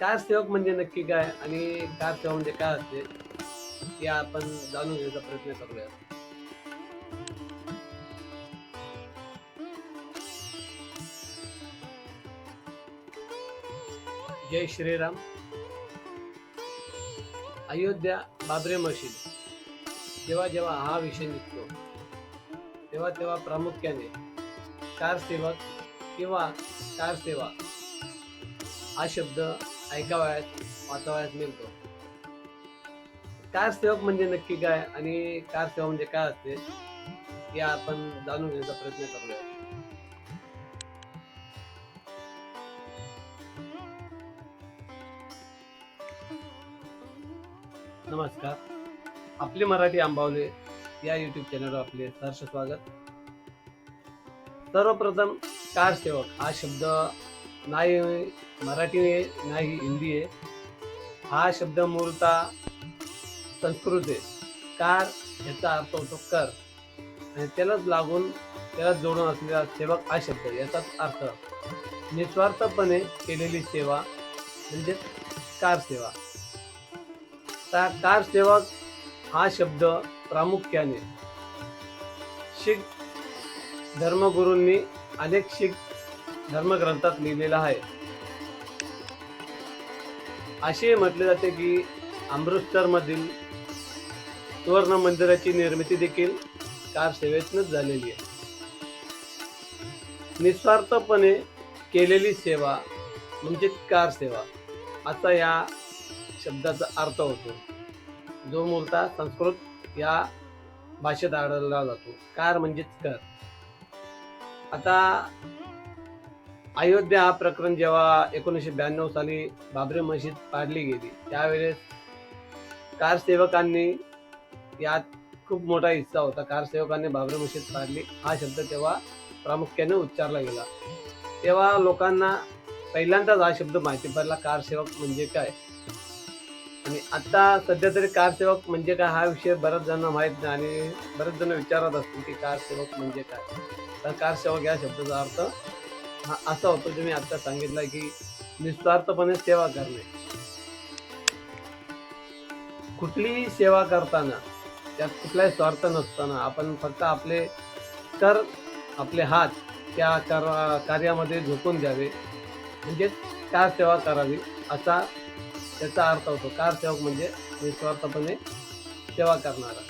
Car सेवक म्हणजे नक्की काय आणि कार सेवा म्हणजे काय असते हे आपण जाणून घेण्याचा प्रयत्न करूया. जय श्रीराम. अयोध्या बाबरी मशीद. जेव्हा जेव्हा हा विषय निघतो तेव्हा तेव्हा प्रामुख्याने कार सेवक किंवा कार सेवा हा शब्द ऐकावयात वाचावयात मिळतो. कार सेवक म्हणजे नक्की काय आणि कार सेवा म्हणजे काय असते हे आपण जाणून घेण्याचा प्रयत्न करूया. नमस्कार. आपली मराठी आंबावले या युट्यूब चॅनलवर आपले सहर्ष स्वागत. सर्वप्रथम कार सेवक हा शब्द नाही मराठी आहे नाही हिंदी आहे. हा शब्द मूळतः संस्कृत आहे. कार याचा अर्थ होतो कर. आणि त्यालाच लागून त्याला जोडून असलेला सेवक हा शब्द याचाच अर्थ निस्वार्थपणे केलेली सेवा म्हणजे कार सेवा. त्या कार सेवक हा शब्द प्रामुख्याने शीख धर्मगुरूंनी अनेक शीख धर्मग्रंथात लिहिलेला आहे. असे म्हटले जाते की अमृतसरमधील सुवर्ण मंदिराची निर्मिती देखील कार सेवेतूनच झालेली आहे. निस्वार्थपणे केलेली सेवा म्हणजे कार सेवा असा या शब्दाचा अर्थ होतो. जो मूलतः संस्कृत या भाषेत आढळला जातो. कार म्हणजेच कर आता अयोध्या हा प्रकरण जेव्हा एकोणीसशे ब्याण्णव साली बाबरी मशीद पाडली गेली त्यावेळेस कार सेवकांनी यात खूप मोठा हिस्सा होता. कार सेवकांनी बाबरी मशीद पाडली. हा शब्द तेव्हा प्रामुख्याने उच्चारला गेला. तेव्हा लोकांना पहिल्यांदाच हा शब्द माहिती पडला कार सेवक म्हणजे काय? आणि आता सध्या तरी कार सेवक म्हणजे काय? हा विषय बऱ्याच जणांना माहीत नाही आणि बरेच जण विचारत असतील की कार सेवक म्हणजे काय? तर कार सेवक या शब्दाचा अर्थ हा असा होतो मी आता सांगितलं की निस्वार्थपणे सेवा करणे. कुठलीही सेवा करताना त्यात कुठलाही स्वार्थ नसताना आपण फक्त आपले कर आपले हात त्या कर कार्यामध्ये झोकून द्यावे म्हणजेच कार सेवा करावी असा त्याचा अर्थ होतो. कार सेवक म्हणजे निस्वार्थपणे सेवा करणारा.